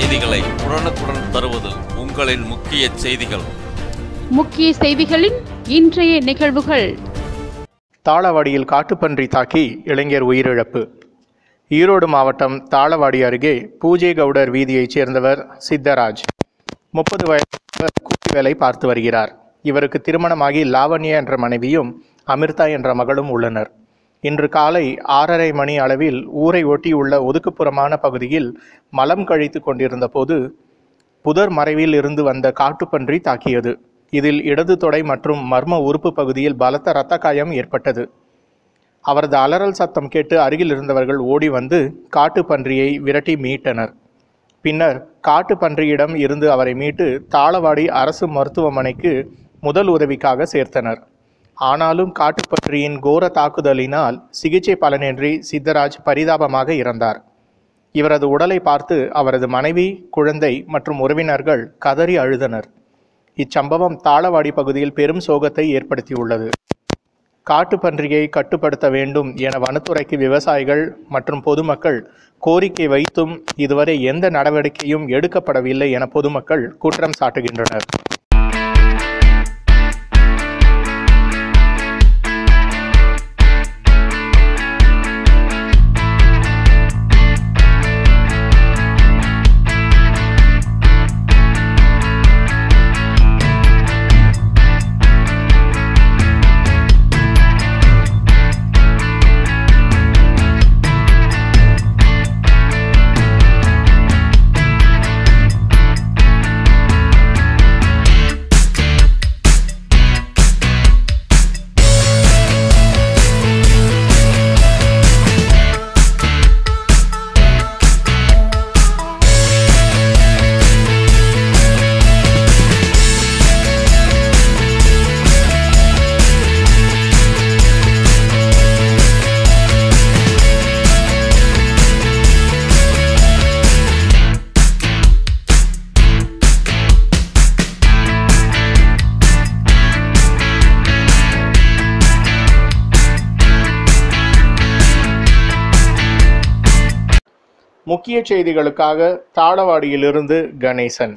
செய்திகளை உடனுக்குடன் தருவது உங்களின் முக்கிய செய்திகள். முக்கிய செய்திகளின் இன்றைய நிகழ்வுகள். தாளவாடியில் காட்டுப்பன்றி தாக்கி இளைஞர் உயிரிழப்பு. ஈரோடு மாவட்டம் தாளவாடி அருகே பூஜை கவுடர் வீதியைச் சேர்ந்தவர் சித்தராஜ். முப்பது வயது கூலி வேலை பார்த்து வருகிறார். இவருக்கு திருமணமாகி லாவண்யா என்ற மனைவியும் அமிர்தா என்ற மகளும் உள்ளனர். இன்று காலை ஆறரை மணி அளவில் ஊரை ஒட்டியுள்ள ஒதுக்குப்புறமான பகுதியில் மலம் கழித்து கொண்டிருந்த போது புதர் மறைவில் இருந்து வந்த காட்டுப்பன்றி தாக்கியது. இதில் இடது தொடை மற்றும் மர்ம உறுப்பு பகுதியில் பலத்த இரத்த காயம் ஏற்பட்டது. அவரது அலறல் சத்தம் கேட்டு அருகில் இருந்தவர்கள் ஓடி வந்து காட்டுப்பன்றியை விரட்டி மீட்டனர். பின்னர் காட்டுப்பன்றியிடம் இருந்து அவரை மீட்டு தாளவாடி அரசு மருத்துவமனைக்கு முதல் உதவிக்காக சேர்த்தனர். ஆனாலும் காட்டுப்பன்றியின் கோர தாக்குதலினால் சிகிச்சை பலனின்றி சித்தராஜ் பரிதாபமாக இறந்தார். இவரது உடலை பார்த்து அவரது மனைவி குழந்தை மற்றும் உறவினர்கள் கதறி அழுதனர். இச்சம்பவம் தாளவாடி பகுதியில் பெரும் சோகத்தை ஏற்படுத்தியுள்ளது. காட்டுப்பன்றியை கட்டுப்படுத்த வேண்டும் என வனத்துறைக்கு விவசாயிகள் மற்றும் பொதுமக்கள் கோரிக்கை வைத்தும் இதுவரை எந்த நடவடிக்கையும் எடுக்கப்படவில்லை என பொதுமக்கள் குற்றம் சாட்டுகின்றனர். முக்கிய செய்திகளுக்காக தாளவாடியிலிருந்து கணேசன்.